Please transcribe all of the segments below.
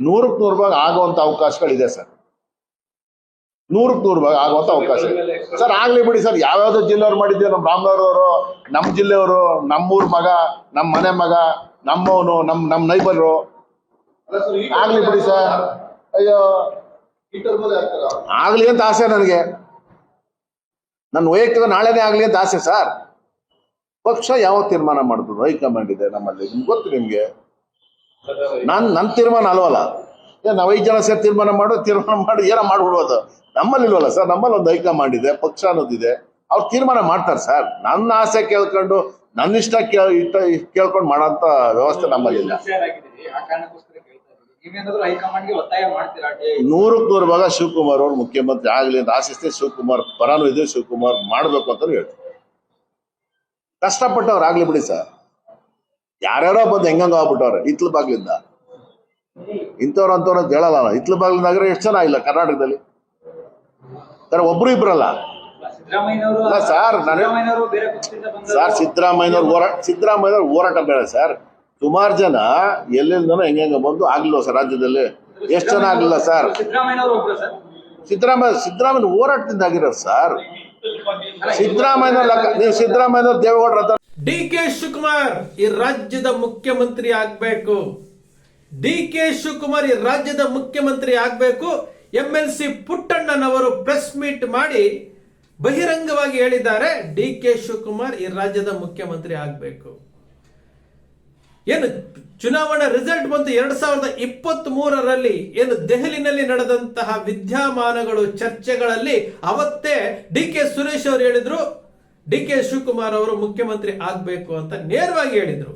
ನೂರಕ್ಕೆ ನೂರು ಭಾಗ ಆಗುವಂತ ಅವಕಾಶಗಳಿದೆ ಸರ್. ನೂರಕ್ಕೆ ನೂರು ಭಾಗ ಆಗುವಂತ ಅವಕಾಶ ಸರ್, ಆಗ್ಲಿ ಬಿಡಿ ಸರ್, ಯಾವ್ಯಾವ್ದು ಜಿಲ್ಲೆಯವ್ರು ಮಾಡಿದ್ದೀವಿ ನಮ್ಮ ರಾಮನಗರವರು ನಮ್ಮ ಜಿಲ್ಲೆಯವರು, ನಮ್ಮೂರ್ ಮಗ ನಮ್ಮ ಮನೆ ಮಗ, ನಮ್ಮವನು, ನಮ್ ನಮ್ಮ ನೈಬರು ಆಗ್ಲಿ ಬಿಡಿ ಸರ್. ಅಯ್ಯೋ. ಆಗ್ಲಿ ಅಂತ ಆಸೆ ನನಗೆ. ನನ್ನ ವೈಯಕ್ತಿಕ ನಾಳೆನೇ ಆಗ್ಲಿ ಅಂತ ಆಸೆ ಸರ್. ಪಕ್ಷ ಯಾವ ತೀರ್ಮಾನ ಮಾಡ್ತದೆ ಹೈಕಮಾಂಡ್ ಇದೆ ನಮ್ಮಲ್ಲಿ. ನಿಮ್ಗೆ ಗೊತ್ತು ನಿಮ್ಗೆ. ನಾನ್ ನನ್ನ ತೀರ್ಮಾನ ಅಲ್ವಲ್ಲ? ನಾವು ಐದು ಜನ ಸೇರಿ ತೀರ್ಮಾನ ಮಾಡೋ, ತೀರ್ಮಾನ ಮಾಡಿ, ಏನ ಮಾಡ್ಬಿಡ್ಬೋದು. ನಮ್ಮಲ್ಲಿ ಇಲ್ವಲ್ಲ ಸರ್? ನಮ್ಮಲ್ಲಿ ಒಂದು ಹೈಕಮಾಂಡ್ ಇದೆ ಪಕ್ಷ ಅನ್ನೋದಿದೆ. ಅವ್ರು ತೀರ್ಮಾನ ಮಾಡ್ತಾರೆ ಸರ್. ನನ್ನ ಆಸೆ ಕೇಳ್ಕೊಂಡು, ನನ್ನ ಇಷ್ಟ ಕೇಳ್, ಇಷ್ಟ ಕೇಳ್ಕೊಂಡು ಮಾಡೋಂಥ ವ್ಯವಸ್ಥೆ ನಮ್ಮಲ್ಲಿ ಇಲ್ಲ. ಹುಷಾರಾಗಿದ್ದೀರಿ ಆ ಕಾರಣಕ್ಕೋಸ್ಕರ ಕೇಳ್ತಾ ಇದ್ದೀವಿ ನೀವೇನಾದ್ರೂ ಹೈಕಮಾಂಡ್ಗೆ ಒತ್ತಾಯ ಮಾಡ್ತೀರಾ ಡಿ- ನೂರಕ್ಕೆ ನೂರು ಭಾಗ ಶಿವಕುಮಾರ್ ಅವರು ಮುಖ್ಯಮಂತ್ರಿ ಆಗಲಿ ಅಂತ ಆಶಿಸ್ತೇ ಶಿವಕುಮಾರ್ ಪರಾನು ಇದೆ ಶಿವಕುಮಾರ್ ಮಾಡಬೇಕು ಅಂತ ಹೇಳ್ತಾರೆ ಕಷ್ಟಪಟ್ಟವ್ರು ಆಗ್ಲಿ ಬಿಡಿ ಸರ್. ಯಾರ್ಯಾರೋ ಬಂದು ಹೆಂಗಂಗ ಆಗ್ಬಿಟ್ಟವ್ರೆ? ಇತ್ಲ ಬಾಗ್ಲಿಂದ. ಇಂಥವ್ರು ಅಂತವ್ರು ಅಂತ ಹೇಳಲ್ಲ ನಾನು. ಇತ್ಲ ಬಾಗ್ಲಿಂದಾಗ್ರೆ ಎಷ್ಟು ಜನ ಇಲ್ಲ ಕರ್ನಾಟಕದಲ್ಲಿ? ಸರ್ ಒಬ್ರು ಇಬ್ರಲ್ಲ? ಸರ್, ಸರ್ ಸಿದ್ದರಾಮಯ್ಯನವ್ರ ಹೋರಾಟ ಸಿದ್ದರಾಮಯ್ಯನವ್ರ ಹೋರಾಟ ಬೇಡ ಸರ್. ಸುಮಾರು ಜನ ಎಲ್ಲೆಲ್ಲಿಂದನೋ ಹೆಂಗ ಬಂದು ಆಗ್ಲಿಲ್ಲ ಸರ್ ರಾಜ್ಯದಲ್ಲಿ. ಎಷ್ಟು ಜನ ಆಗ್ಲಿಲ್ಲ ಸರ್? ಸಿದ್ದರಾಮಯ್ಯ ಸಿದ್ದರಾಮಯ್ಯ ಹೋರಾಟದಿಂದ ಆಗಿರೋರು ಸರ್. ಸಿದ್ದರಾಮಯ್ಯ ನೀವು ಸಿದ್ದರಾಮಯ್ಯ ದೇವೇಗೌಡರ ಡಿ ಕೆ ಶಿವಕುಮಾರ್ ಈ ರಾಜ್ಯದ ಮುಖ್ಯಮಂತ್ರಿ ಆಗ್ಬೇಕು. ಡಿ ಕೆ ಶಿವಕುಮಾರ್ ಈ ರಾಜ್ಯದ ಮುಖ್ಯಮಂತ್ರಿ ಆಗ್ಬೇಕು. ಎಂ ಎಲ್ ಸಿ ಪುಟ್ಟಣ್ಣನವರು ಪ್ರೆಸ್ ಮೀಟ್ ಮಾಡಿ ಬಹಿರಂಗವಾಗಿ ಹೇಳಿದ್ದಾರೆ, ಡಿ ಕೆ ಶಿವಕುಮಾರ್ ಈ ರಾಜ್ಯದ ಮುಖ್ಯಮಂತ್ರಿ ಆಗ್ಬೇಕು. ಏನು ಚುನಾವಣಾ ರಿಸಲ್ಟ್ ಬಂತು ಎರಡ್ ಸಾವಿರದ ಇಪ್ಪತ್ತ್ ಮೂರರಲ್ಲಿ ಏನು ದೆಹಲಿನಲ್ಲಿ ನಡೆದಂತಹ ವಿದ್ಯಮಾನಗಳು ಚರ್ಚೆಗಳಲ್ಲಿ ಅವತ್ತೇ ಡಿ ಕೆ ಸುರೇಶ್ ಅವರು ಹೇಳಿದ್ರು ಡಿ ಕೆ ಶಿವಕುಮಾರ್ ಅವರು ಮುಖ್ಯಮಂತ್ರಿ ಆಗಬೇಕು ಅಂತ ನೇರವಾಗಿ ಹೇಳಿದರು.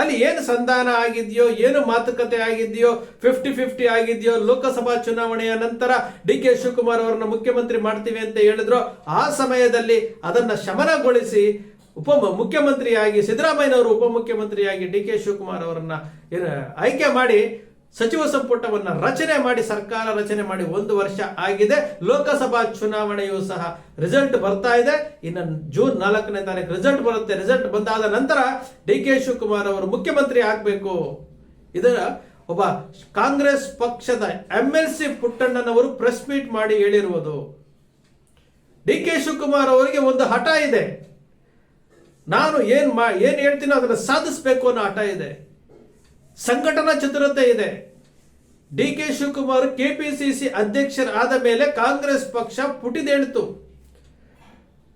ಅಲ್ಲಿ ಏನು ಸಂಧಾನ ಆಗಿದೆಯೋ, ಏನು ಮಾತುಕತೆ ಆಗಿದೆಯೋ ಫಿಫ್ಟಿ ಫಿಫ್ಟಿ ಆಗಿದೆಯೋ, ಲೋಕಸಭಾ ಚುನಾವಣೆಯ ನಂತರ ಡಿ ಕೆ ಶಿವಕುಮಾರ್ ಅವರನ್ನು ಮುಖ್ಯಮಂತ್ರಿ ಮಾಡ್ತೀವಿ ಅಂತ ಹೇಳಿದ್ರು. ಆ ಸಮಯದಲ್ಲಿ ಅದನ್ನು ಶಮನಗೊಳಿಸಿ ಉಪ ಮುಖ್ಯಮಂತ್ರಿಯಾಗಿ, ಸಿದ್ದರಾಮಯ್ಯನವರು ಉಪಮುಖ್ಯಮಂತ್ರಿಯಾಗಿ ಡಿ ಕೆ ಶಿವಕುಮಾರ್ ಅವರನ್ನ ಆಯ್ಕೆ ಮಾಡಿ ಸಚಿವ ಸಂಪುಟವನ್ನು ರಚನೆ ಮಾಡಿ, ಸರ್ಕಾರ ರಚನೆ ಮಾಡಿ ಒಂದು ವರ್ಷ ಆಗಿದೆ. ಲೋಕಸಭಾ ಚುನಾವಣೆಯೂ ಸಹ ರಿಸಲ್ಟ್ ಬರ್ತಾ ಇದೆ. ಇನ್ನು ಜೂನ್ ನಾಲ್ಕನೇ ತಾರೀಕು ರಿಸಲ್ಟ್ ಬರುತ್ತೆ. ರಿಸಲ್ಟ್ ಬಂದಾದ ನಂತರ ಡಿ ಕೆ ಶಿವಕುಮಾರ್ ಅವರು ಮುಖ್ಯಮಂತ್ರಿ ಆಗಬೇಕು. ಇದರ ಒಬ್ಬ ಕಾಂಗ್ರೆಸ್ ಪಕ್ಷದ ಎಂ ಎಲ್ ಸಿ ಪುಟ್ಟಣ್ಣನವರು ಪ್ರೆಸ್ ಮೀಟ್ ಮಾಡಿ ಹೇಳಿರುವುದು. ಡಿ ಕೆ ಶಿವಕುಮಾರ್ ಅವರಿಗೆ ಒಂದು ಹಠ ಇದೆ. ನಾನು ಏನ್ ಮಾ, ಏನ್ ಹೇಳ್ತೀನೋ ಅದನ್ನು ಸಾಧಿಸಬೇಕು ಅನ್ನೋ ಹಠ ಇದೆ. ಸಂಘಟನಾ ಚತುರತೆ ಇದೆ. ಡಿ ಕೆ ಶಿವಕುಮಾರ್ ಕೆಪಿಸಿಸಿ ಅಧ್ಯಕ್ಷರಾದ ಮೇಲೆ ಕಾಂಗ್ರೆಸ್ ಪಕ್ಷ ಪುಟಿದೇಳಿತು.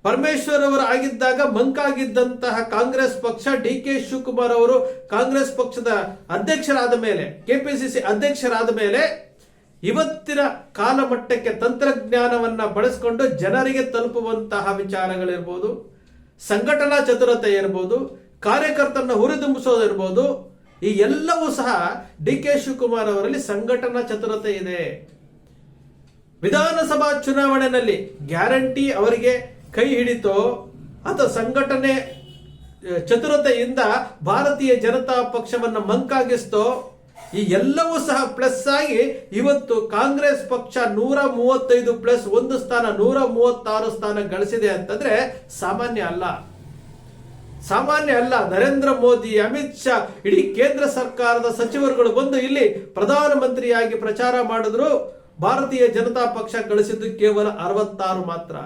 ಪರಮೇಶ್ವರ್ ಅವರು ಆಗಿದ್ದಾಗ ಮಂಕಾಗಿದ್ದಂತಹ ಕಾಂಗ್ರೆಸ್ ಪಕ್ಷ ಡಿ ಕೆ ಶಿವಕುಮಾರ್ ಅವರು ಕಾಂಗ್ರೆಸ್ ಪಕ್ಷದ ಅಧ್ಯಕ್ಷರಾದ ಮೇಲೆ ಕೆಪಿಸಿಸಿ ಅಧ್ಯಕ್ಷರಾದ ಮೇಲೆ ಇವತ್ತಿನ ಕಾಲಮಟ್ಟಕ್ಕೆ ತಂತ್ರಜ್ಞಾನವನ್ನ ಬಳಸಿಕೊಂಡು ಜನರಿಗೆ ತಲುಪುವಂತಹ ವಿಚಾರಗಳಿರ್ಬೋದು, ಸಂಘಟನಾ ಚತುರತೆ ಇರ್ಬೋದು, ಕಾರ್ಯಕರ್ತರನ್ನ ಹುರಿದುಂಬಿಸೋದಿರ್ಬೋದು ಈ ಎಲ್ಲವೂ ಸಹ ಡಿ ಕೆ ಶಿವಕುಮಾರ್ ಅವರಲ್ಲಿ ಸಂಘಟನಾ ಚತುರತೆ ಇದೆ. ವಿಧಾನಸಭಾ ಚುನಾವಣೆಯಲ್ಲಿ ಗ್ಯಾರಂಟಿ ಅವರಿಗೆ ಕೈ ಹಿಡಿತೋ ಅಥವಾ ಸಂಘಟನೆ ಚತುರತೆಯಿಂದ ಭಾರತೀಯ ಜನತಾ ಪಕ್ಷವನ್ನ ಮಂಕಾಗಿಸ್ತೋ, ಈ ಎಲ್ಲವೂ ಸಹ ಪ್ಲಸ್ ಆಗಿ ಇವತ್ತು ಕಾಂಗ್ರೆಸ್ ಪಕ್ಷ ನೂರ ಮೂವತ್ತೈದು ಪ್ಲಸ್ ಒಂದು ಸ್ಥಾನ, ನೂರ ಮೂವತ್ತಾರು ಸ್ಥಾನ ಗಳಿಸಿದೆ ಅಂತಂದ್ರೆ ಸಾಮಾನ್ಯ ಅಲ್ಲ. ಸಾಮಾನ್ಯ ಅಲ್ಲ, ನರೇಂದ್ರ ಮೋದಿ, ಅಮಿತ್ ಶಾ, ಇಡೀ ಕೇಂದ್ರ ಸರ್ಕಾರದ ಸಚಿವರುಗಳು ಬಂದು ಇಲ್ಲಿ ಪ್ರಧಾನಮಂತ್ರಿಯಾಗಿ ಪ್ರಚಾರ ಮಾಡಿದ್ರು. ಭಾರತೀಯ ಜನತಾ ಪಕ್ಷ ಗಳಿಸಿದ್ದು ಕೇವಲ ಅರವತ್ತಾರು ಮಾತ್ರ.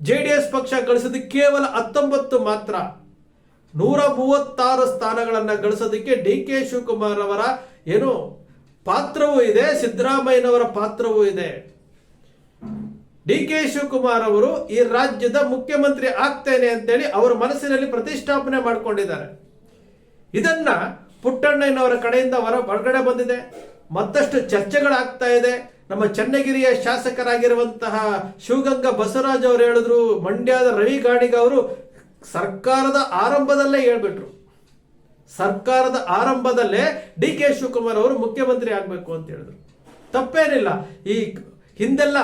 ಜೆಡಿಎಸ್ ಪಕ್ಷ ಗಳಿಸಿದ್ದು ಕೇವಲ ಹತ್ತೊಂಬತ್ತು ಮಾತ್ರ. ನೂರ ಮೂವತ್ತಾರು ಸ್ಥಾನಗಳನ್ನು ಗಳಿಸೋದಕ್ಕೆ ಡಿ ಕೆ ಶಿವಕುಮಾರ್ ಅವರ ಏನು ಪಾತ್ರವೂ ಇದೆ, ಸಿದ್ದರಾಮಯ್ಯನವರ ಪಾತ್ರವೂ ಇದೆ. ಡಿ ಕೆ ಶಿವಕುಮಾರ್ ಅವರು ಈ ರಾಜ್ಯದ ಮುಖ್ಯಮಂತ್ರಿ ಆಗ್ತೇನೆ ಅಂತೇಳಿ ಅವರ ಮನಸ್ಸಿನಲ್ಲಿ ಪ್ರತಿಷ್ಠಾಪನೆ ಮಾಡಿಕೊಂಡಿದ್ದಾರೆ. ಇದನ್ನ ಪುಟ್ಟಣ್ಣಯ್ಯನವರ ಕಡೆಯಿಂದ ಹೊರ ಹೊರಗಡೆ ಬಂದಿದೆ. ಮತ್ತಷ್ಟು ಚರ್ಚೆಗಳಾಗ್ತಾ ಇದೆ. ನಮ್ಮ ಚನ್ನಗಿರಿಯ ಶಾಸಕರಾಗಿರುವಂತಹ ಶಿವಗಂಗಾ ಬಸವರಾಜ್ ಅವರು ಹೇಳಿದ್ರು, ಮಂಡ್ಯದ ರವಿ ಗಾಣಿಗ ಅವರು ಸರ್ಕಾರದ ಆರಂಭದಲ್ಲೇ ಹೇಳ್ಬಿಟ್ರು. ಸರ್ಕಾರದ ಆರಂಭದಲ್ಲೇ ಡಿ ಕೆ ಶಿವಕುಮಾರ್ ಅವರು ಮುಖ್ಯಮಂತ್ರಿ ಆಗಬೇಕು ಅಂತ ಹೇಳಿದ್ರು. ತಪ್ಪೇನಿಲ್ಲ. ಈ ಹಿಂದೆಲ್ಲ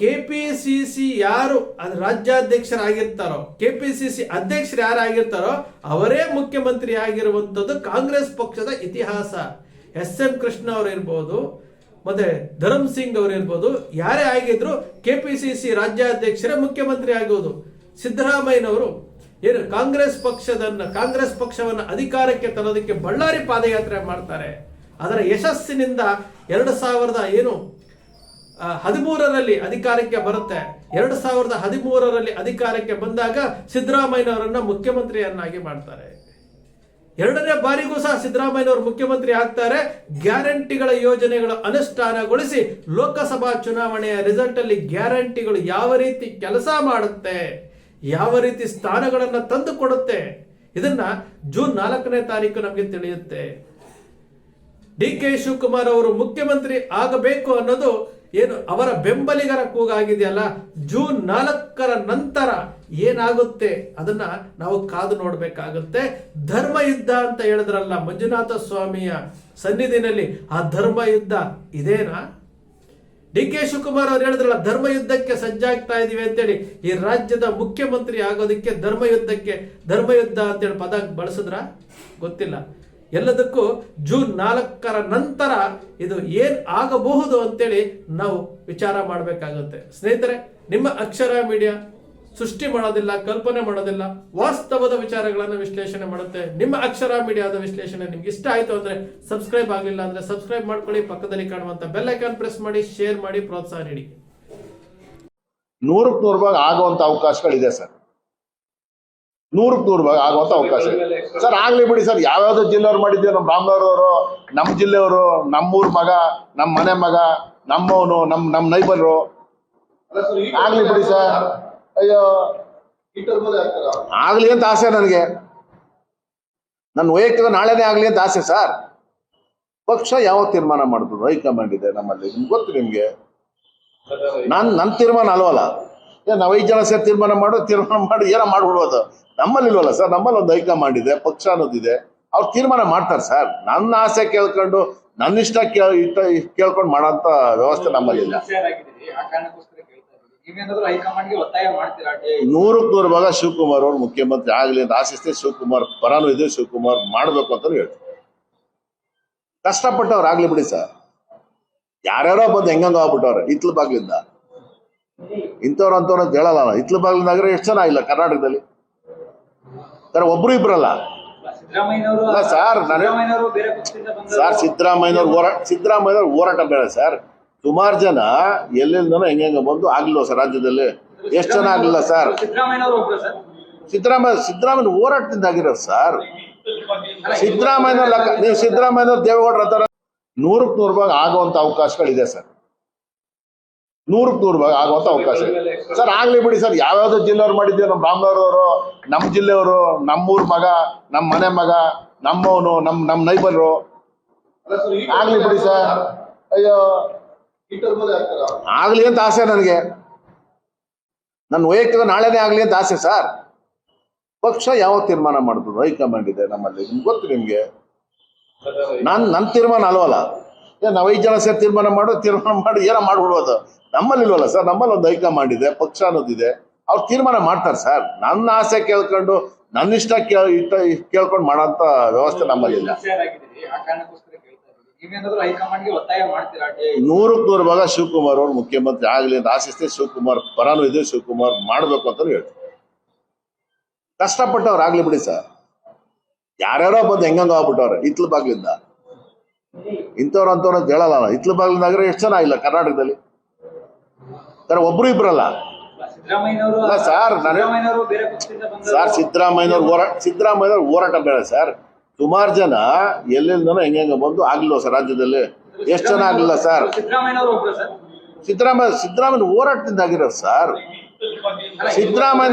ಕೆಪಿಸಿಸಿ ಯಾರು ರಾಜ್ಯಾಧ್ಯಕ್ಷರಾಗಿರ್ತಾರೋ ಕೆ ಪಿ ಸಿ ಸಿ ಅಧ್ಯಕ್ಷರು ಯಾರು ಆಗಿರ್ತಾರೋ ಅವರೇ ಮುಖ್ಯಮಂತ್ರಿ ಆಗಿರುವಂಥದ್ದು ಕಾಂಗ್ರೆಸ್ ಪಕ್ಷದ ಇತಿಹಾಸ. ಎಸ್ ಎಂ ಕೃಷ್ಣ ಅವರು ಇರ್ಬೋದು, ಮತ್ತೆ ಧರಮ್ ಸಿಂಗ್ ಅವರು ಇರ್ಬೋದು, ಯಾರೇ ಆಗಿದ್ರು ಸಿ ರಾಜ್ಯಾಧ್ಯಕ್ಷರೇ ಮುಖ್ಯಮಂತ್ರಿ ಆಗೋದು. ಸಿದ್ದರಾಮಯ್ಯನವರು ಏನು ಕಾಂಗ್ರೆಸ್ ಪಕ್ಷದನ್ನ, ಕಾಂಗ್ರೆಸ್ ಪಕ್ಷವನ್ನ ಅಧಿಕಾರಕ್ಕೆ ತರೋದಕ್ಕೆ ಬಳ್ಳಾರಿ ಪಾದಯಾತ್ರೆ ಮಾಡ್ತಾರೆ. ಅದರ ಯಶಸ್ಸಿನಿಂದ ಎರಡು ಸಾವಿರದ ಏನು ಹದಿಮೂರರಲ್ಲಿ ಅಧಿಕಾರಕ್ಕೆ ಬರುತ್ತೆ. ಎರಡು ಸಾವಿರದ ಹದಿಮೂರರಲ್ಲಿ ಅಧಿಕಾರಕ್ಕೆ ಬಂದಾಗ ಸಿದ್ದರಾಮಯ್ಯನವರನ್ನ ಮುಖ್ಯಮಂತ್ರಿಯನ್ನಾಗಿ ಮಾಡ್ತಾರೆ. ಎರಡನೇ ಬಾರಿಗೂ ಸಹ ಸಿದ್ದರಾಮಯ್ಯನವರು ಮುಖ್ಯಮಂತ್ರಿ ಆಗ್ತಾರೆ. ಗ್ಯಾರಂಟಿಗಳ ಯೋಜನೆಗಳು ಅನುಷ್ಠಾನಗೊಳಿಸಿ ಲೋಕಸಭಾ ಚುನಾವಣೆಯ ರಿಸಲ್ಟ್ ಅಲ್ಲಿ ಗ್ಯಾರಂಟಿಗಳು ಯಾವ ರೀತಿ ಕೆಲಸ ಮಾಡುತ್ತೆ, ಯಾವ ರೀತಿ ಸ್ಥಾನಗಳನ್ನು ತಂದು ಕೊಡುತ್ತೆ ಇದನ್ನ ಜೂನ್ ನಾಲ್ಕನೇ ತಾರೀಕು ನಮಗೆ ತಿಳಿಯುತ್ತೆ. ಡಿ ಕೆ ಶಿವಕುಮಾರ್ ಅವರು ಮುಖ್ಯಮಂತ್ರಿ ಆಗಬೇಕು ಅನ್ನೋದು ಏನು ಅವರ ಬೆಂಬಲಿಗರ ಕೂಗಾಗಿದೆಯಲ್ಲ? ಜೂನ್ ನಾಲ್ಕರ ನಂತರ ಏನಾಗುತ್ತೆ? ಅದನ್ನ ನಾವು ಕಾದು ನೋಡಬೇಕಾಗುತ್ತೆ. ಧರ್ಮ ಯುದ್ಧ ಅಂತ ಹೇಳಿದ್ರಲ್ಲ ಮಂಜುನಾಥ ಸ್ವಾಮಿಯ ಸನ್ನಿಧಿನಲ್ಲಿ. ಆ ಧರ್ಮ ಯುದ್ಧ ಇದೇನಾ? ಡಿ ಕೆ ಶಿವಕುಮಾರ್ ಅವ್ರು ಹೇಳಿದ್ರಲ್ಲ, ಧರ್ಮ ಯುದ್ಧಕ್ಕೆ ಸಜ್ಜಾಗ್ತಾ ಇದೀವಿ ಅಂತೇಳಿ. ಈ ರಾಜ್ಯದ ಮುಖ್ಯಮಂತ್ರಿ ಆಗೋದಕ್ಕೆ ಧರ್ಮ ಯುದ್ಧಕ್ಕೆ ಧರ್ಮ ಯುದ್ಧ ಅಂತೇಳಿ ಪದ ಬಳಸಿದ್ರ? ಗೊತ್ತಿಲ್ಲ. ಎಲ್ಲದಕ್ಕೂ ಜೂನ್ ನಾಲ್ಕರ ನಂತರ ಇದು ಏನ್ ಆಗಬಹುದು ಅಂತೇಳಿ ನಾವು ವಿಚಾರ ಮಾಡಬೇಕಾಗುತ್ತೆ. ಸ್ನೇಹಿತರೆ, ನಿಮ್ಮ ಅಕ್ಷರ ಮೀಡಿಯಾ ಸೃಷ್ಟಿ ಮಾಡೋದಿಲ್ಲ, ಕಲ್ಪನೆ ಮಾಡೋದಿಲ್ಲ, ವಾಸ್ತವದ ವಿಚಾರಗಳನ್ನು ವಿಶ್ಲೇಷಣೆ ಮಾಡುತ್ತೆ. ನಿಮ್ಮ ಅಕ್ಷರ ಮೀಡಿಯಾದ ವಿಶ್ಲೇಷಣೆ ನಿಮ್ಗೆ ಇಷ್ಟ ಆಯ್ತು ಅಂದ್ರೆ ಸಬ್ಸ್ಕ್ರೈಬ್ ಆಗಲಿಲ್ಲ ಅಂದ್ರೆ ಸಬ್ಸ್ಕ್ರೈಬ್ ಮಾಡ್ಕೊಳ್ಳಿ, ಪಕ್ಕದಲ್ಲಿ ಕಾಣುವಂತ ಬೆಲ್ ಐಕಾನ್ ಪ್ರೆಸ್ ಮಾಡಿ, ಶೇರ್ ಮಾಡಿ, ಪ್ರೋತ್ಸಾಹ ನೀಡಿ. ನೂರಕ್ಕೆ ನೂರು ಭಾಗ ಆಗುವಂತ ಅವಕಾಶಗಳಿದೆ ಸರ್. ನೂರಕ್ಕೆ ನೂರು ಭಾಗ ಆಗುವಂತ ಅವಕಾಶ ಇದೆ. ಸರ್ ಆಗ್ಲಿ ಬಿಡಿ ಸರ್ ಯಾವ್ಯಾವ ಜಿಲ್ಲೆಯವ್ರು ಮಾಡಿದ್ದೀವಿ ನಮ್ಮ ರಾಮನಗರವರು ನಮ್ಮ ಜಿಲ್ಲೆಯವರು ನಮ್ಮೂರ್ ಮಗ ನಮ್ಮ ಮನೆ ಮಗ ನಮ್ಮವನು ನಮ್ಮ ನಮ್ಮ ನೈಬರು. ಆಗ್ಲಿ ಬಿಡಿ ಸರ್. ಅಯ್ಯೋ. ಆಗ್ಲಿ ಅಂತ ಆಸೆ ನನಗೆ. ನನ್ನ ವೈಯಕ್ತಿಕ ನಾಳೆನೇ ಆಗ್ಲಿ ಅಂತ ಆಸೆ ಸರ್. ಪಕ್ಷ ಯಾವ ತೀರ್ಮಾನ ಮಾಡ್ತದೆ ಹೈಕಮಾಂಡ್ ಇದೆ ನಮ್ಮಲ್ಲಿ ನಿಮ್ಗೆ ಗೊತ್ತು ನಿಮ್ಗೆ. ನಾನು ನನ್ನ ತೀರ್ಮಾನ ಅಲ್ವಲ್ಲ. ಏ, ನಾವು ಐದು ಜನ ಸೇರಿ ತೀರ್ಮಾನ ಮಾಡೋ, ತೀರ್ಮಾನ ಮಾಡಿ, ಏನೋ ಮಾಡ್ಬಿಡ್ಬೋದು. ನಮ್ಮಲ್ಲಿ ಇಲ್ವಲ್ಲ ಸರ್? ನಮ್ಮಲ್ಲಿ ಒಂದು ಹೈಕಮಾಂಡ್ ಇದೆ ಪಕ್ಷ ಅನ್ನೋದಿದೆ. ಅವ್ರು ತೀರ್ಮಾನ ಮಾಡ್ತಾರೆ ಸರ್. ನನ್ನ ಆಸೆ ಕೇಳ್ಕೊಂಡು, ನನ್ನ ಇಷ್ಟ ಇಷ್ಟ ಕೇಳ್ಕೊಂಡು ಮಾಡೋಂಥ ವ್ಯವಸ್ಥೆ ನಮ್ಮಲ್ಲಿ ಇಲ್ಲ ನೂರಕ್ಕೆ ನೂರು ಭಾಗ ಶಿವಕುಮಾರ್ ಅವರು ಮುಖ್ಯಮಂತ್ರಿ ಆಗಲಿ ಅಂತ ಆಶಿಸ್ತೆ ಶಿವಕುಮಾರ್ ಪರಾನು ಇದೆ, ಶಿವಕುಮಾರ್ ಮಾಡಬೇಕು ಅಂತ ಹೇಳ್ತಾರೆ. ಕಷ್ಟಪಟ್ಟವ್ರು ಆಗ್ಲಿ ಬಿಡಿ ಸರ್. ಯಾರ್ಯಾರೋ ಬಂದು ಹೆಂಗಂಗ ಆಗ್ಬಿಟ್ಟವ್ರೆ ಇತ್ಲ ಬಾಗ್ಲಿಂದ. ಇಂಥವ್ರು ಅಂತವ್ರು ಅಂತ ಹೇಳಲ್ಲ. ಇತ್ಲ ಬಾಗಿಲು ನಗರ ಎಷ್ಟು ಜನ ಇಲ್ಲ ಕರ್ನಾಟಕದಲ್ಲಿ? ಸರ್ ಒಬ್ರು ಇಬ್ರಲ್ಲ? ಸಾರ್ ಸರ್, ಸಿದ್ದರಾಮಯ್ಯನವ್ರ ಹೋರಾಟ ಸಿದ್ದರಾಮಯ್ಯವ್ರು ಹೋರಾಟ ಬೇಡ ಸರ್. ಸುಮಾರು ಜನ ಎಲ್ಲೆಲ್ಲಿಂದನೋ ಹೆಂಗೆ ಬಂದು ಆಗ್ಲಿಲ್ಲ ಸರ್ ರಾಜ್ಯದಲ್ಲಿ. ಎಷ್ಟು ಜನ ಆಗ್ಲಿಲ್ಲ ಸರ್? ಸಿದ್ದರಾಮಯ್ಯ ಸಿದ್ದರಾಮಯ್ಯ ಹೋರಾಟದಿಂದ ಆಗಿರೋದು ಸರ್. ಸಿದ್ದರಾಮಯ್ಯ ಲೆಕ್ಕ ನೀವು ಸಿದ್ದರಾಮಯ್ಯ ದೇವೇಗೌಡರ ಹತ್ರ ನೂರಕ್ಕೆ ನೂರು ಭಾಗ ಆಗುವಂತ ಅವಕಾಶಗಳಿದೆ ಸರ್. ನೂರಕ್ಕೆ ನೂರು ಭಾಗ ಆಗುವಂತ ಅವಕಾಶ ಸರ್, ಆಗ್ಲಿ ಬಿಡಿ ಸರ್, ಯಾವ್ಯಾವ್ದೋ ಜಿಲ್ಲೆಯವ್ರು ಮಾಡಿದ್ಯೋ ನಮ್ಮ ರಾಮನಗರವರು ನಮ್ಮ ಜಿಲ್ಲೆಯವರು, ನಮ್ಮೂರ್ ಮಗ ನಮ್ಮ ಮನೆ ಮಗ, ನಮ್ಮವನು ನಮ್ಮ ನಮ್ಮ ನೈಬರು ಆಗ್ಲಿ ಬಿಡಿ ಸರ್. ಅಯ್ಯೋ. ಆಗ್ಲಿ ಅಂತ ಆಸೆ ನನಗೆ. ನನ್ನ ವೈಯಕ್ತಿಕ ನಾಳೆನೇ ಆಗ್ಲಿ ಅಂತ ಆಸೆ ಸರ್. ಪಕ್ಷ ಯಾವ ತೀರ್ಮಾನ ಮಾಡ್ತದೆ ಹೈಕಮಾಂಡ್ ಇದೆ ನಮ್ಮಲ್ಲಿ. ನಿಮ್ಗೆ ಗೊತ್ತು ನಿಮ್ಗೆ. ನಾನು ನನ್ನ ತೀರ್ಮಾನ ಅಲ್ವಲ್ಲ. ಏ, ನಾವು ಐದು ಜನ ಸೇರಿ ತೀರ್ಮಾನ ಮಾಡೋ, ತೀರ್ಮಾನ ಮಾಡಿ, ಏನ ಮಾಡ್ಬಿಡ್ಬೋದು ನಮ್ಮಲ್ಲಿ ಇಲ್ವಲ್ಲ ಸರ್? ನಮ್ಮಲ್ಲಿ ಒಂದು ಹೈಕಮಾಂಡ್ ಇದೆ ಪಕ್ಷ ಅನ್ನೋದಿದೆ. ಅವ್ರು ತೀರ್ಮಾನ ಮಾಡ್ತಾರೆ ಸರ್. ನನ್ನ ಆಸೆ ಕೇಳ್ಕೊಂಡು, ನನ್ನ ಇಷ್ಟ ಕೇಳ್, ಇಷ್ಟ ಕೇಳ್ಕೊಂಡು ಮಾಡೋಂಥ ವ್ಯವಸ್ಥೆ ನಮ್ಮಲ್ಲಿ ಇಲ್ಲ ಶೇರ್ ಆಗಿದ್ದೀರಿ ಆ ಕಾರಣಕ್ಕೋಸ್ಕರ ಕೇಳ್ತಾ ಇದ್ದೀವಿ ನೀವೇನಾದ್ರೂ ಹೈಕಮಾಂಡ್ಗೆ ಒತ್ತಾಯ ಮಾಡ್ತೀರಾ ಡಿ- ನೂರಕ್ಕೆ ನೂರು ಭಾಗ ಶಿವಕುಮಾರ್ ಅವರು ಮುಖ್ಯಮಂತ್ರಿ ಆಗಲಿ ಅಂತ ಆಶಿಸ್ತೇ ಶಿವಕುಮಾರ್ ಪರಾನು ಇದೆ ಶಿವಕುಮಾರ್ ಮಾಡಬೇಕು ಅಂತ ಹೇಳ್ತಾರೆ. ಕಷ್ಟಪಟ್ಟವ್ರು ಆಗ್ಲಿ ಬಿಡಿ ಸರ್. ಯಾರ್ಯಾರೋ ಬಂದು ಹೆಂಗಂಗ ಆಗ್ಬಿಟ್ಟವ್ರೆ ಇತ್ಲ ಬಾಗ್ಲಿಂದ. ಇಂಥವ್ರು ಅಂತವ್ರು ಅಂತ ಹೇಳಲ್ಲ ನಾನು ಇತ್ಲ ನಗರ ಎಷ್ಟು ಜನ ಇಲ್ಲ ಕರ್ನಾಟಕದಲ್ಲಿ? ಸರ್ ಒಬ್ರು ಇಬ್ರಲ್ಲ? ಸಾರ್ ಸರ್, ಸಿದ್ದರಾಮಯ್ಯನವ್ರ ಹೋರಾಟ ಸಿದ್ದರಾಮಯ್ಯವ್ರು ಹೋರಾಟ ಬೇಡ ಸರ್. ಸುಮಾರು ಜನ ಎಲ್ಲೆಲ್ಲಿಂದನೋ ಹೆಂಗ ಬಂದು ಆಗ್ಲಿಲ್ಲ ಸರ್ ರಾಜ್ಯದಲ್ಲಿ. ಎಷ್ಟು ಜನ ಆಗ್ಲಿಲ್ಲ ಸರ್? ಸಿದ್ದರಾಮಯ್ಯ ಸಿದ್ದರಾಮಯ್ಯ ಹೋರಾಟದಿಂದ ಆಗಿರೋದು ಸರ್. ಸಿದ್ದರಾಮಯ್ಯ